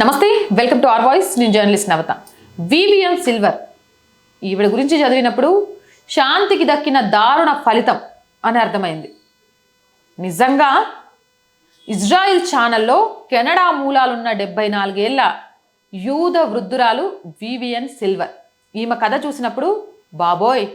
నమస్తే welcome to R voice నేను journalist Navata. V V M silver ఈవిడ గురించి చదివినప్పుడు శాంతికి దక్కిన దారుణ ఫలితం అని అర్థమైంది. నిజంగా ఇజ్రాయిల్ ఛానల్లో కెనడా మూలాలున్న డెబ్బై నాలుగేళ్ళ యూద వృద్ధురాలు వివిఎన్ సిల్వర్ ఈమె కథ చూసినప్పుడు బాబోయ్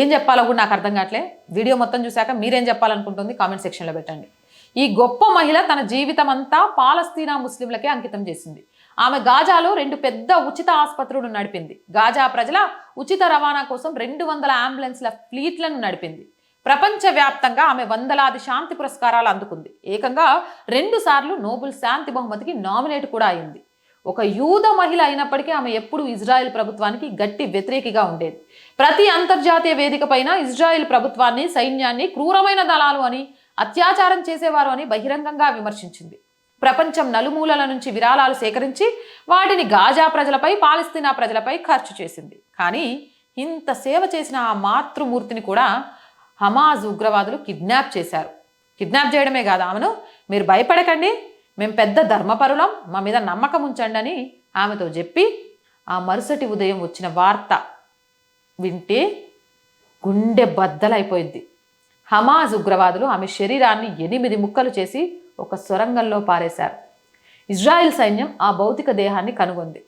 ఏం చెప్పాలో కూడా నాకు అర్థం కావట్లే. వీడియో మొత్తం చూశాక మీరేం చెప్పాలనుకుంటుంది? కామెంట్ సెక్షన్లో పెట్టండి. ఈ గొప్ప మహిళ తన జీవితం అంతా పాలస్తీనా ముస్లింలకే అంకితం చేసింది. ఆమె గాజాలో రెండు పెద్ద ఉచిత ఆసుపత్రులు నడిపింది. గాజా ప్రజల ఉచిత రవాణా కోసం రెండు వందల అంబులెన్స్ల ఫ్లీట్లను నడిపింది. ప్రపంచవ్యాప్తంగా ఆమె వందలాది శాంతి పురస్కారాలు అందుకుంది. ఏకంగా రెండుసార్లు నోబెల్ శాంతి బహుమతికి నామినేట్ కూడా అయింది. ఒక యూద మహిళ అయినప్పటికీ ఆమె ఎప్పుడూ ఇజ్రాయెల్ ప్రభుత్వానికి గట్టి వ్యతిరేకిగా ఉండేది. ప్రతి అంతర్జాతీయ వేదిక పైన ఇజ్రాయెల్ ప్రభుత్వాన్ని సైన్యాన్ని క్రూరమైన దళాలు అని అత్యాచారం చేసేవారు అని బహిరంగంగా విమర్శించింది. ప్రపంచం నలుమూలల నుంచి విరాళాలు సేకరించి వాటిని గాజా ప్రజలపై పాలస్తీనా ప్రజలపై ఖర్చు చేసింది. కానీ ఇంత సేవ చేసిన ఆ మాతృమూర్తిని కూడా హమాజ్ ఉగ్రవాదులు కిడ్నాప్ చేశారు. కిడ్నాప్ చేయడమే కాదు ఆమెను మీరు భయపడకండి మేము పెద్ద ధర్మపరులం మా మీద నమ్మకం ఉంచండి అని ఆమెతో చెప్పి ఆ మరుసటి ఉదయం వచ్చిన వార్త వింటే గుండె బద్దలైపోయింది. హమాజ్ ఉగ్రవాదులు ఆమె శరీరాన్ని ఎనిమిది ముక్కలు చేసి ఒక సొరంగంలో పారేశారు. ఇజ్రాయిల్ సైన్యం ఆ భౌతిక దేహాన్ని కనుగొంది.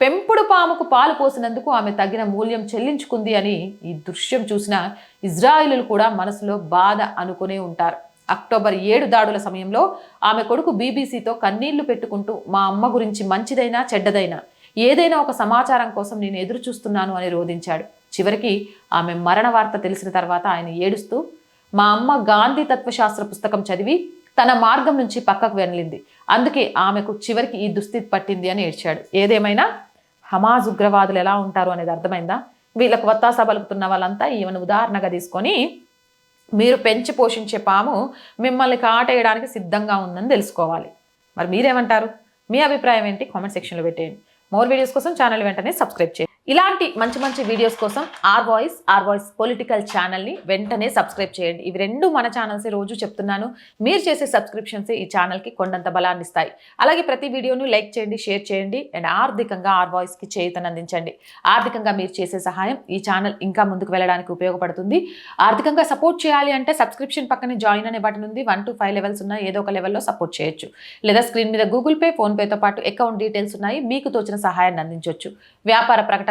పెంపుడు పాముకు పాలు పోసినందుకు ఆమె తగిన మూల్యం చెల్లించుకుంది అని ఈ దృశ్యం చూసిన ఇజ్రాయిలు కూడా మనసులో బాధ అనుకునే ఉంటారు. అక్టోబర్ ఏడు దాడుల సమయంలో ఆమె కొడుకు బీబీసీతో కన్నీళ్ళు పెట్టుకుంటూ మా అమ్మ గురించి మంచిదైనా చెడ్డదైనా ఏదైనా ఒక సమాచారం కోసం నేను ఎదురు చూస్తున్నాను అని రోధించాడు. చివరికి ఆమె మరణ వార్త తెలిసిన తర్వాత ఆయన ఏడుస్తూ మా అమ్మ గాంధీ తత్వశాస్త్ర పుస్తకం చదివి తన మార్గం నుంచి పక్కకు వెనలింది. అందుకే ఆమెకు చివరికి ఈ దుస్థితి పట్టింది అని ఏడ్చాడు. ఏదేమైనా? హమాజ్ ఉగ్రవాదులు ఎలా ఉంటారు అనేది అర్థమైందా? వీళ్ళకు వత్తాస పలుకుతున్న వాళ్ళంతా ఈమెను ఉదాహరణగా తీసుకొని మీరు పెంచి పోషించే పాము మిమ్మల్ని కాటేయడానికి సిద్ధంగా ఉందని తెలుసుకోవాలి. మరి మీరేమంటారు? మీ అభిప్రాయం ఏంటి? కామెంట్ సెక్షన్లో పెట్టేయండి. మోర్ వీడియోస్ కోసం ఛానల్ వెంటనే సబ్స్క్రైబ్ చేయండి. ఇలాంటి మంచి మంచి వీడియోస్ కోసం R voice R voice political ఛానల్ని వెంటనే సబ్స్క్రైబ్ చేయండి. ఇవి రెండు మన ఛానల్స్ రోజు చెప్తున్నాను. మీరు చేసే సబ్స్క్రిప్షన్స్ ఈ ఛానల్కి కొండంత బలాన్ని ఇస్తాయి. అలాగే ప్రతి వీడియోను లైక్ చేయండి షేర్ చేయండి అండ్ ఆర్థికంగా ఆర్ వాయిస్కి చేయుతను అందించండి. ఆర్థికంగా మీరు చేసే సహాయం ఈ ఛానల్ ఇంకా ముందుకు వెళ్ళడానికి ఉపయోగపడుతుంది. ఆర్థికంగా సపోర్ట్ చేయాలి అంటే సబ్స్క్రిప్షన్ పక్కనే జాయిన్ అనే బటన్ ఉంది. వన్ టు ఫైవ్ లెవెల్స్ ఉన్నాయి ఏదో ఒక లెవెల్లో సపోర్ట్ చేయొచ్చు. లేదా స్క్రీన్ మీద గూగుల్ పే ఫోన్పేతో పాటు అకౌంట్ డీటెయిల్స్ ఉన్నాయి. మీకు తోచిన సహాయాన్ని అందించవచ్చు వ్యాపార ప్రకటన